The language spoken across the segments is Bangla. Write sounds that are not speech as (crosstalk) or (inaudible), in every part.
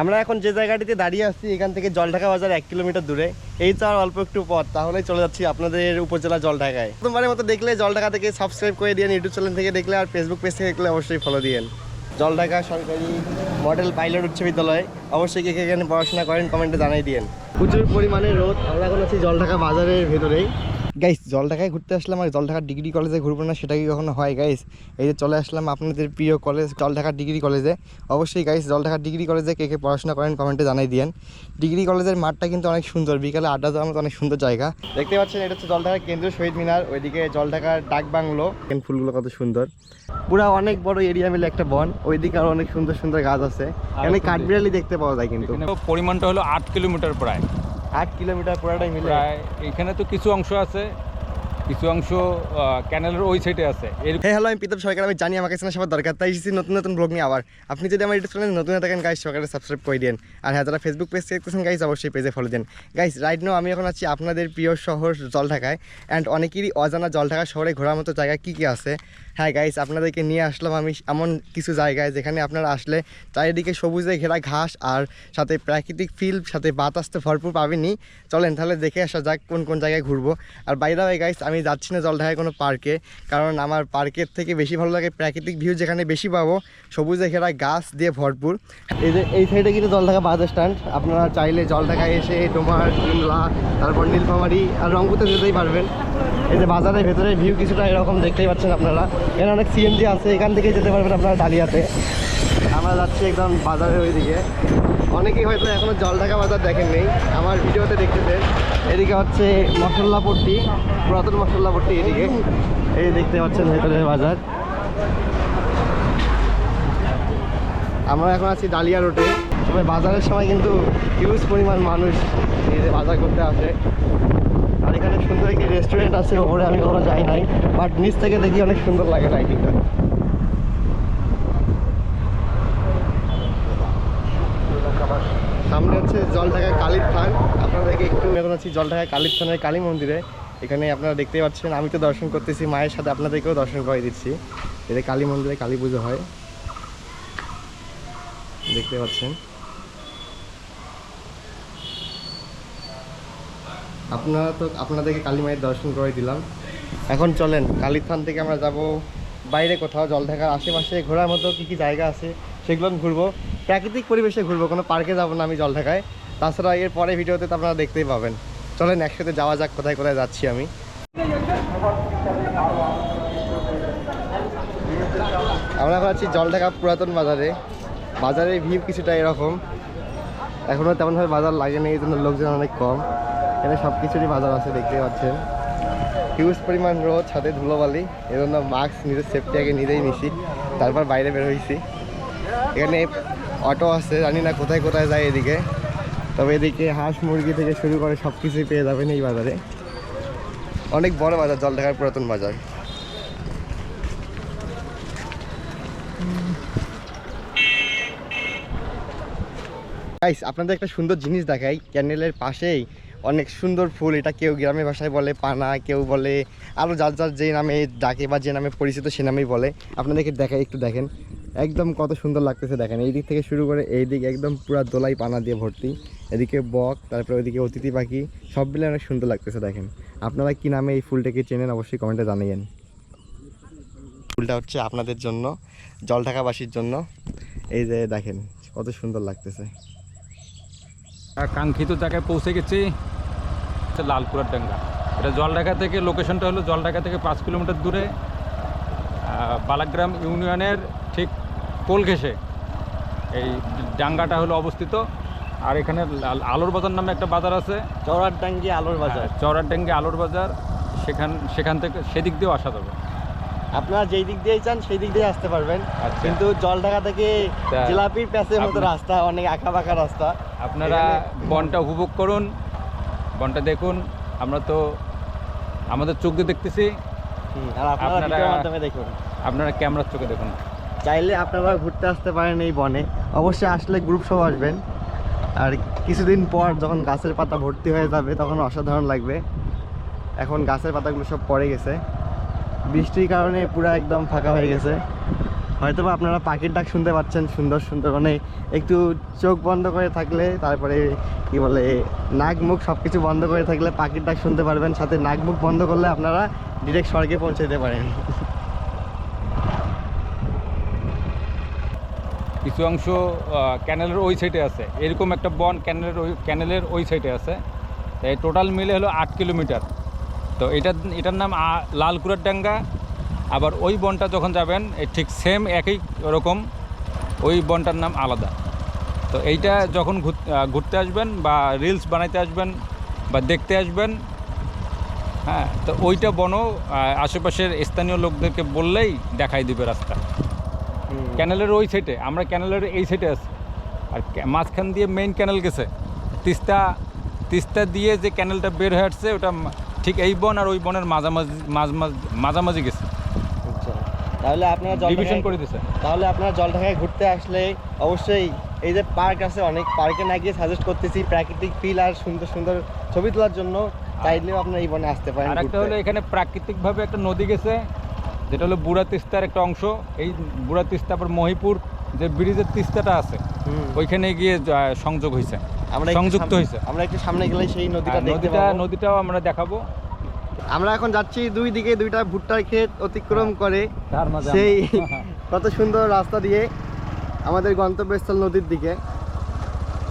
আমরা এখন যে জায়গাটিতে দাঁড়িয়ে আছি, এখান থেকে জলঢাকা বাজার এক কিলোমিটার দূরে। এই তো আর অল্প একটু পথ তাহলে চলে যাচ্ছি আপনাদের উপজেলা জলঢাকায়। প্রথমবারের মতো দেখলে জলঢাকা থেকে সাবস্ক্রাইব করে দিন ইউটিউব চ্যানেল থেকে দেখলে আর ফেসবুক পেজ থেকে দেখলে অবশ্যই ফলো দিন জলঢাকা সরকারি মডেল পাইলট উচ্চ বিদ্যালয়, অবশ্যই কে এখানে পড়াশোনা করেন কমেন্টে জানাই দিন প্রচুর পরিমাণে রোদ, আমরা এখন আছি জলঢাকা বাজারের ভেতরেই। গাইস জলঢাকায় ঘুরতে আসলাম আর জলঢাকা ডিগ্রি কলেজে ঘুরবো না সেটা কি কখনো হয় গাইস এই যে চলে আসলাম আপনাদের প্রিয় কলেজ জলঢাকা ডিগ্রি কলেজে অবশ্যই গাইস জলঢাকা ডিগ্রি কলেজে কে কে পড়াশোনা করেন কমেন্টে জানাই দিয়েন। ডিগ্রি কলেজের মাঠটা কিন্তু অনেক সুন্দর বিকালে আড্ডা দেওয়ার মতো অনেক সুন্দর জায়গা। দেখতে পাচ্ছেন এটা হচ্ছে জলঢাকা কেন্দ্রীয় শহীদ মিনার ওইদিকে জলঢাকার ডাক বাংলো। এখানে ফুলগুলো কত সুন্দর। পুরা অনেক বড় এরিয়া মিলে একটা বন ওইদিকে আরও অনেক সুন্দর সুন্দর গাছ আছে। এখানে কাঠবিড়ালি দেখতে পাওয়া যায় কিন্তু। পরিমাণটা হলো আট কিলোমিটার প্রায়। আট কিলোমিটার পুরাটাই মিলে। এখানে তো কিছু অংশ আছে কিছু অংশ ক্যানেলের ওই সাইডে আছে। হ্যাঁ হ্যালো আমি প্রীতম সরকার, আমি জানি আমাকে সবার দরকার, তাই এসেছি নতুন নতুন ব্লগ নিয়ে আবার। আপনি যদি আমার ইউটিউব চ্যানেলে নতুন থাকেন গাইস সরকারে সাবস্ক্রাইব করে দিন আর হ্যাঁ যারা ফেসবুক পেজ দেখতেছেন গাইস অবশ্যই পেজে ফলো দেন গাইস রাইট নাও আমি এখন আছি আপনাদের প্রিয় শহর জলঢাকায় অ্যান্ড অনেকেরই অজানা জলঢাকা শহরে ঘোরার মতো জায়গা কী কী আছে? হ্যাঁ গাইস আপনাদেরকে নিয়ে আসলাম আমি এমন কিছু জায়গায় যেখানে আপনারা আসলে চারিদিকে সবুজে ঘেরা ঘাস আর সাথে প্রাকৃতিক ফিল সাথে বাতাস তো ভরপুর পাবেনই। চলেন তাহলে দেখে আসা যাক কোন কোন জায়গায় ঘুরবো। আর বাইরে গাইস আমি যাচ্ছি না জলঢাকায় কোনো পার্কে কারণ আমার পার্কের থেকে বেশি ভালো লাগে প্রাকৃতিক ভিউ যেখানে বেশি পাবো, সবুজে ঘেরা গাছ দিয়ে ভরপুর। এই যে, এই সাইডে কিন্তু জলঢাকা বাস স্ট্যান্ড আপনারা চাইলে জলঢাকায় এসে ডোমার, সিমলা, তারপর নীলফামারি আর রংপুরতে যেতেই পারবেন। এই যে বাজারের ভেতরে ভিউ কিছুটা এরকম দেখতেই পাচ্ছেন আপনারা। এখানে অনেক সিএনজি আছে, এখান থেকে যেতে পারবেন আপনারা ডালিয়াতে। আমরা যাচ্ছি একদম বাজারের ওইদিকে। অনেকেই হয়তো এখনও জলঢাকা বাজার দেখেন নেই। আমার ভিডিওতে দেখতেছেন। এদিকে হচ্ছে মশল্লাপট্টি পুরাতন মশল্লাপট্টি এদিকে। এই দেখতে পাচ্ছেন ভেতরের বাজার। আমরা এখন আছি ডালিয়া রোডে। তবে বাজারের সময় কিন্তু হিউজ পরিমাণ মানুষ যে বাজার করতে আসে। আর এখানে সুন্দর একটি রেস্টুরেন্ট আছে, ওপরে আমি কখনো যাই নাই বাট নিচ থেকে দেখি অনেক সুন্দর লাগে লাইটিংটা সামনে হচ্ছে জলঢাকা কালীর থান। আপনাদেরকে একটু এখন আছি জলঢাকা কালীর থানের কালী মন্দিরে। এখানে আপনারা দেখতে পাচ্ছেন, আমি তো দর্শন করতেছি, মায়ের সাথে আপনাদেরকেও দর্শন করে দিচ্ছি। এতে কালী মন্দিরে কালী পুজো হয়। দেখতে পাচ্ছেন। আপনারা তো, আপনাদেরকে কালী মায়ের দর্শন করে দিলাম। এখন চলেন, কালীর থান থেকে আমরা যাব। বাইরে কোথাও, জলঢাকার আশেপাশে ঘোরার মতো কী কী জায়গা আছে, সেগুলো ঘুরবো। প্রাকৃতিক পরিবেশে ঘুরবো, কোনো পার্কে যাব না আমি জল ঢাকায় তাছাড়া এর পরে ভিডিওতে তো আপনারা দেখতেই পাবেন। চলেন একসাথে যাওয়া যাক, কোথায় কোথায় যাচ্ছি আমি। আমরা এখন আছি জলঢাকা পুরাতন বাজারে। বাজারের ভিউ কিছুটা এরকম। এখনও তেমনভাবে বাজার লাগেনি এই জন্য লোকজন অনেক কম। এখানে সব কিছুরই বাজার আছে দেখতে পাচ্ছেন। হিউজ পরিমাণ রোদ সাথে ধুলোবালি। এই জন্য মাস্ক নিজের সেফটি আগে নিজেই নিছি। তারপর বাইরে বের হয়েছি এখানে অটো আছে, জানি না কোথায় কোথায় যায় এদিকে। তবে এদিকে হাঁস মুরগি থেকে শুরু করে সব কিছুই পেয়ে যাবেন এই বাজারে। অনেক বড় বাজার, জলঢাকার পুরাতন বাজার। গাইস আপনাদের একটা সুন্দর জিনিস দেখাই, ক্যান্ডেলের পাশেই অনেক সুন্দর ফুল, এটা কেউ গ্রামের ভাষায় বলে পানা, কেউ বলে আরও যার যার যে নামে ডাকে বা যে নামে পরিচিত সে নামেই বলে। আপনাদেরকে দেখাই, একটু দেখেন। একদম কত সুন্দর লাগতেছে দেখেন। এই দিক থেকে শুরু করে এই দিক একদম পুরা দোলাই পানা দিয়ে ভর্তি। এদিকে বক, তারপরে ওইদিকে অতিথি পাখি, সব মিলে অনেক সুন্দর লাগতেছে দেখেন। আপনারা কি নামে এই ফুলটাকে চেনেন অবশ্যই কমেন্টে জানিয়েন ফুলটা হচ্ছে আপনাদের জন্য, জলঢাকাবাসীর জন্য। এই যে দেখেন, কত সুন্দর লাগতেছে। কাঙ্ক্ষিত জায়গায় পৌঁছে গেছি লালপুরার ডাঙ্গা। এটা জলঢাকা থেকে, লোকেশনটা হলো জলঢাকা থেকে পাঁচ কিলোমিটার দূরে বালাগ্রাম ইউনিয়নের ঠিক পোল ঘেসে এই ডাঙ্গাটা হলো অবস্থিত। আর এখানে আলোর বাজার নামে একটা বাজার আছে। চড়ার ডাঙ্গি আলোর বাজার। চৌরার ডাঙ্গি আলোর বাজার। সেখান সেখান থেকে সেদিক দিয়েও আসা যাবে। আপনারা যেই দিক দিয়ে চান সেই দিক দিয়ে আসতে পারবেন। আচ্ছা। কিন্তু জলঢাকা থেকে জিলাপির প্যাসের মতো রাস্তা অনেক আঁকা বাঁকা রাস্তা। আপনারা বনটা উপভোগ করুন বনটা দেখুন। আমরা তো আমাদের চোখ দিয়ে দেখতেছি। আর আপনারা দেখুন। আপনারা ক্যামেরার চোখে দেখুন। চাইলে আপনারা ঘুরতে আসতে পারেন এই বনে। অবশ্যই আসলে গ্রুপ সহ আসবেন। আর কিছুদিন পর যখন গাছের পাতা ভর্তি হয়ে যাবে, তখন অসাধারণ লাগবে। এখন গাছের পাতাগুলো সব পড়ে গেছে। বৃষ্টির কারণে পুরো একদম ফাঁকা হয়ে গেছে। হয়তো আপনারা পাখির ডাক শুনতে পাচ্ছেন সুন্দর সুন্দর মানে একটু চোখ বন্ধ করে থাকলে, তারপরে কি বলে, নাক মুখ সব কিছু বন্ধ করে থাকলে পাখির ডাক শুনতে পারবেন। সাথে নাক মুখ বন্ধ করলে আপনারা ডিরেক্ট স্বর্গে পৌঁছে যেতে পারেন। কিছু অংশ ক্যানেলের ওই সাইডে আছে। এরকম একটা বন ক্যানেলের ওই ক্যানেলের ওই সাইডে আছে। তো এই টোটাল মিলে হলো আট কিলোমিটার। তো এটা, এটার নাম লালকুড়ার ডাঙ্গা। আবার ওই বনটা যখন যাবেন ঠিক সেম একই রকম, ওই বনটার নাম আলাদা। তো এইটা যখন ঘুরতে আসবেন বা রিলস বানাইতে আসবেন বা দেখতে আসবেন হ্যাঁ তো ওইটা বনও আশেপাশের স্থানীয় লোকদেরকে বললেই দেখাই দিবে রাস্তা। ক্যানেলের ওই সাইডে আমরা ক্যানেলের এই সাইডে আছি। আর মাঝখান দিয়ে মেইন ক্যানেল গেছে। তিস্তা তিস্তা দিয়ে যে ক্যানেলটা বের হয়ে আসছে ওটা ঠিক এই বন আর ওই বনের মাঝামাঝি মাঝ মাঝ- মাঝামাঝি গেছে। আচ্ছা। তাহলে আপনারা জল ডিভিশন করে দিছে। তাহলে আপনারা জলঢাকায় ঘুরতে আসলে অবশ্যই এই যে পার্ক আছে অনেক পার্কে না গিয়ে সাজেস্ট করতেছি প্রাকৃতিক ফিল আর সুন্দর সুন্দর ছবি তোলার জন্য। চাইলেও আপনারা এই বনে আসতে পারেন আর একটা হলো এখানে প্রাকৃতিকভাবে একটা নদী গেছে। যেটা হলো বুড়া তিস্তার একটা অংশ এই বুড়া তিস্তা আবার মহিপুর যে ব্রিজের তিস্তাটা আছে ওইখানে গিয়ে সংযোগ হয়েছে আমরা সংযুক্ত হয়েছে আমরা একটু সামনে গেলে সেই নদীটা নদীটা নদীটাও আমরা দেখাবো। আমরা এখন যাচ্ছি দুই দিকে দুইটা ভুট্টার ক্ষেত অতিক্রম করে। তার সেই (laughs) কত সুন্দর রাস্তা দিয়ে আমাদের গন্তব্যস্থল নদীর দিকে।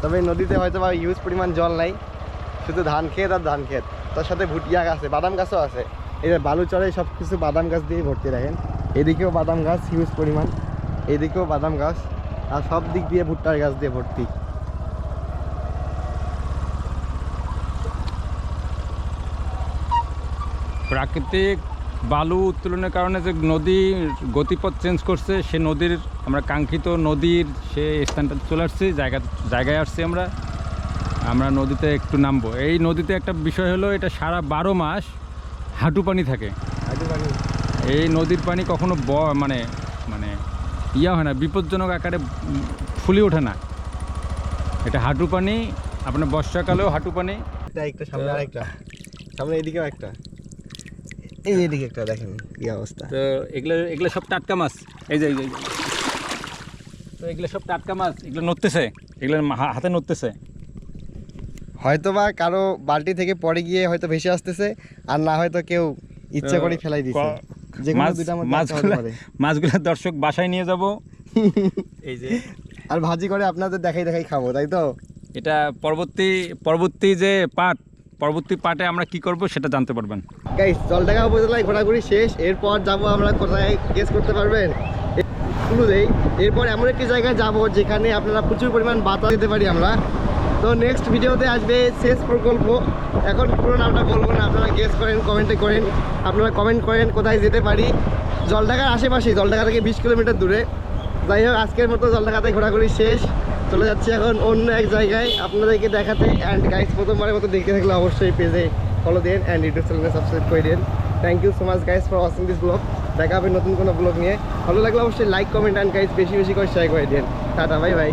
তবে নদীতে হয়তো বা ইউজ পরিমাণ জল নাই। শুধু ধান ক্ষেত আর ধান ক্ষেত। তার সাথে ভুটিয়া গাছ আছে বাদাম গাছও আছে। এই যে বালুচরে সব কিছু বাদাম গাছ দিয়ে ভর্তি রাখেন এদিকেও বাদাম গাছ হিউজ পরিমাণ। এদিকেও বাদাম গাছ, আর সব দিক দিয়ে ভুট্টার গাছ দিয়ে ভর্তি। প্রাকৃতিক বালু উত্তোলনের কারণে যে নদীর গতিপথ চেঞ্জ করছে, সে নদীর, আমরা কাঙ্ক্ষিত নদীর সে স্থানটা চলে আসছি, জায়গা, জায়গায় আসছি আমরা। আমরা নদীতে একটু নামবো। এই নদীতে একটা বিষয় হলো, এটা সারা বারো মাস হাঁটু পানি থাকে। এই নদীর পানি কখনো ব মানে মানে ইয়া হয় না বিপজ্জনক আকারে ফুলে ওঠে না। এটা হাঁটু পানি আপনার বর্ষাকালেও হাঁটু পানি। একটা সামনে আরেকটা। সামনে এদিকেও একটা। এই যে এদিকে একটা দেখেন কি অবস্থা। তো এগুলো এগুলো সব টাটকা মাছ। এই যে এই যে তো এগুলো সব টাটকা মাছ এগুলো নড়তেছে এগুলো হাতে নড়তেছে। হয়তো বা কারও বালতি থেকে পড়ে গিয়ে হয়তো ভেসে আসতেছে আর না হয়তো কেউ ইচ্ছা করে ফেলাই হতে মাছগুলো দর্শক বাসায় নিয়ে যাব। (laughs) এই যে। আর ভাজি করে আপনাদের দেখাই দেখাই খাব তাই তো? এটা পরবর্তী পরবর্তী যে পার্ট পরবর্তী পার্টে আমরা কি করব সেটা জানতে পারবেন। গাইস জলঢাকা উপজেলায় ঘোরাঘুরি শেষ এরপর যাব আমরা কোথায় গেস করতে পারবেন? ক্লু দেই এরপর এমন একটি জায়গায় যাব যেখানে আপনারা প্রচুর পরিমাণ বাতা দিতে পারি আমরা। তো নেক্সট ভিডিওতে আসবে শেষ প্রকল্প। এখন পুরো নামটা বলব না, আপনারা গেস করেন কমেন্টে করেন। আপনারা কমেন্ট করেন কোথায় যেতে পারি। জলঢাকার আশেপাশে, জলঢাকা থেকে বিশ কিলোমিটার দূরে। যাই হোক, আজকের মতো জলঢাকাতে ঘোরাঘুরি শেষ। চলে যাচ্ছি এখন অন্য এক জায়গায়। আপনাদেরকে দেখাতে অ্যান্ড গাইস প্রথমবারের মতো দেখতে থাকলে অবশ্যই পেজে ফলো দিন অ্যান্ড ইউটিউব চ্যানেলে সাবস্ক্রাইব করে দিন thank you so much guys for watching this blog দেখা হবে নতুন কোনো ব্লগ নিয়ে। ভালো লাগলে অবশ্যই লাইক কমেন্ট অ্যান্ড গাইস বেশি বেশি করে শেয়ার করে দিন টাটা বাই বাই